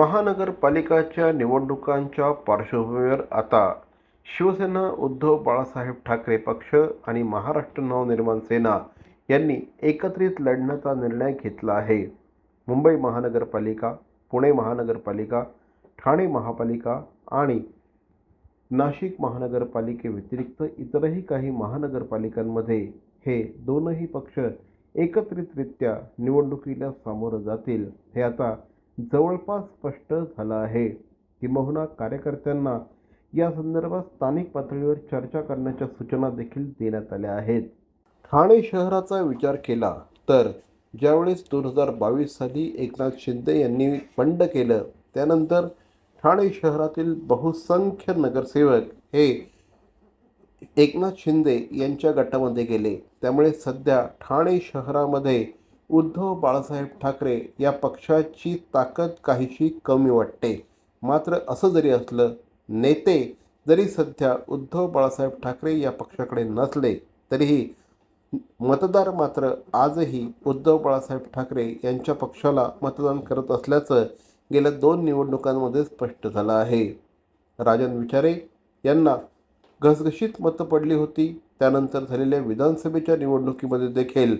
महानगरपालिकाच्या निवडणुकांच्या पार्श्वभूमीवर आता शिवसेना उद्धव बाळासाहेब ठाकरे पक्ष आणि महाराष्ट्र नवनिर्माण सेना यांनी एकत्रित लढण्याचा निर्णय घेतला आहे. मुंबई महानगरपालिका पुणे महानगरपालिका ठाणे महापालिका आणि नाशिक महानगरपालिकेव्यतिरिक्त इतरही काही महानगरपालिकांमध्ये हे दोनही पक्ष एकत्रितरित्या निवडणुकीला सामोरं जातील हे आता जवळपास स्पष्ट झाला आहे किंबहुना कार्यकर्त्यांना या संदर्भात स्थानिक पातळीवर चर्चा करण्याच्या सूचना देखील देण्यात आल्या आहेत. ठाणे शहराचा विचार केला तर ज्यावेळेस दोन हजार बावीस साली एकनाथ शिंदे यांनी बंड केलं त्यानंतर ठाणे शहरातील बहुसंख्य नगरसेवक हे एकनाथ शिंदे यांच्या गटामध्ये गेले. त्यामुळे सध्या ठाणे शहरामध्ये उद्धव बाळासाहेब ठाकरे या पक्षाची ताकद काहीशी कमी वाटते. मात्र असं जरी असलं नेते जरी सध्या उद्धव बाळासाहेब ठाकरे या पक्षाकडे नसले तरीही मतदार मात्र आजही उद्धव बाळासाहेब ठाकरे यांच्या पक्षाला मतदान करत असल्याचं गेल्या दोन निवडणुकांमध्ये स्पष्ट झालं आहे. राजन विचारे यांना घसघशीत मतं पडली होती. त्यानंतर झालेल्या विधानसभेच्या निवडणुकीमध्ये देखील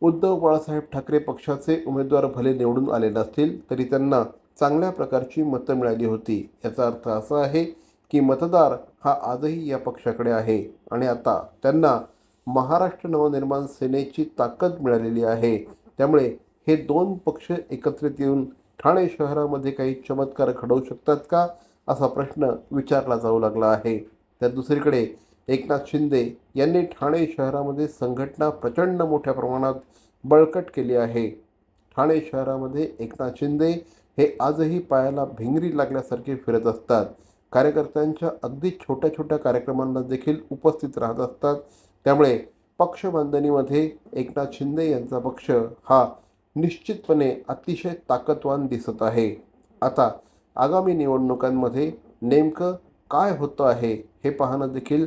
उद्धव बाळासाहेब ठाकरे पक्षाचे उमेदवार भले निवडून आले नसतील तरी त्यांना चांगल्या प्रकारची मतं मिळाली होती. याचा अर्थ असा आहे की मतदार हा आजही या पक्षाकडे आहे आणि आता त्यांना महाराष्ट्र नवनिर्माण सेनेची ताकद मिळालेली आहे. त्यामुळे हे दोन पक्ष एकत्रित येऊन ठाणे शहरामध्ये काही चमत्कार घडवू शकतात का? असा प्रश्न विचारला जाऊ लागला आहे. तर दुसरीकडे एकनाथ शिंदे यांनी ठाणे शहरामध्ये संघटना प्रचंड मोठ्या प्रमाणात बळकट केली आहे. ठाणे शहरामध्ये एकनाथ शिंदे हे आजही पायाला भिंगरी लागल्यासारखे फिरत असतात. कार्यकर्त्यांच्या अगदी छोट्या छोट्या कार्यक्रमांना देखील उपस्थित राहत असतात. त्यामुळे पक्षबांधणीमध्ये एकनाथ शिंदे यांचा पक्ष हा निश्चितपणे अतिशय ताकदवान दिसत आहे. आता आगामी निवडणुकांमध्ये नेमकं काय होतं आहे हे पाहणं देखील